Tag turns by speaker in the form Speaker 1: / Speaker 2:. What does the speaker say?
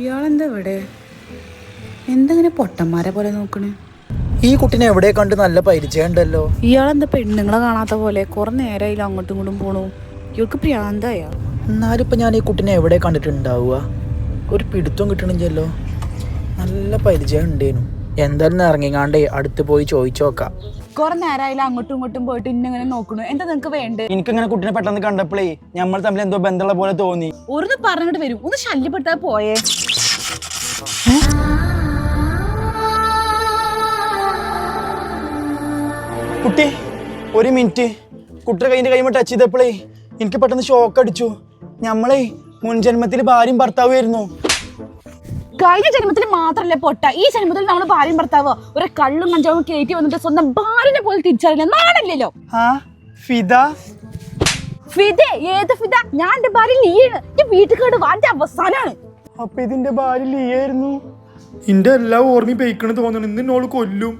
Speaker 1: ഇയാളെന്താ ഇവിടെ? എന്തെങ്ങനെ പൊട്ടന്മാരെ പോലെ നോക്കണേ?
Speaker 2: ഈ കുട്ടിനെ എവിടെ കണ്ട് നല്ല പരിചയമുണ്ടല്ലോ.
Speaker 1: ഇയാളെന്താ പെണ്ണുങ്ങളെ കാണാത്ത പോലെ കുറെ നേരമായില്ല അങ്ങോട്ടും ഇങ്ങോട്ടും പോണു? ഇവൾക്ക് പ്രാന്തായ?
Speaker 2: എന്നാലും ഇപ്പൊ ഞാൻ ഈ കുട്ടിനെ എവിടെ കണ്ടിട്ടുണ്ടാവുക? ഒരു പിടുത്തം കിട്ടണില്ലല്ലോ. നല്ല പരിചയം ഉണ്ടേനു എന്തായാലും ഇറങ്ങിങ്ങാണ്ടേ അടുത്ത് പോയി ചോദിച്ചു നോക്കാം.
Speaker 1: കുറെ നേരമായില്ല അങ്ങോട്ടും ഇങ്ങോട്ടും പോയിട്ട് ഇന്നിങ്ങനെ നോക്കണു. എന്താ നിങ്ങക്ക് വേണ്ടേ?
Speaker 3: എനിക്കിങ്ങനെ കുട്ടിനെ പെട്ടെന്ന് കണ്ടപ്പോഴേ നമ്മൾ തമ്മിൽ എന്തോ ബന്ധമുള്ള പോലെ തോന്നി.
Speaker 1: ഒരു പറഞ്ഞിട്ട് വരും. ഒന്ന് ശല്യപ്പെടുത്താതെ പോയേ.
Speaker 3: കുട്ടി ഒരു മിനിറ്റ്. കുട്ടിയുടെ കൈന്റെ കൈമ ടച്ച് ചെയ്തപ്പോഴേ എനിക്ക് പെട്ടെന്ന് ഷോക്ക് അടിച്ചു. നമ്മളെ മുൻജന്മത്തിൽ ഭാര്യയും ഭർത്താവുമായിരുന്നു
Speaker 1: കഴിഞ്ഞ ജന്മത്തിൽ മാത്രല്ലേ പൊട്ട? ഈ ജന്മത്തിൽ നമ്മൾ ഭാര്യയും ഭർത്താവോ ഒരു കള്ളും കഞ്ചാവും കയറ്റി വന്നിട്ട് സ്വന്തം ഭാര്യനെ പോലെ തിരിച്ചറിയില്ല. നാണല്ലോ
Speaker 3: ഫിദ.
Speaker 1: ഫിദ ഏത് ഫിദ? ഞാൻ എന്റെ ഭാര്യ നീ വീട്ടിൽ കേട് വാന്റെ അവസാനാണ്.
Speaker 3: അപ്പൊ ഇതിന്റെ ഭാര്യ ലീ
Speaker 4: ആയിരുന്നു നിന്റെ എല്ലാ ഓർമ്മയും പെയ്ക്കണെന്ന് തോന്നണം. ഇന്ന് കൊല്ലും.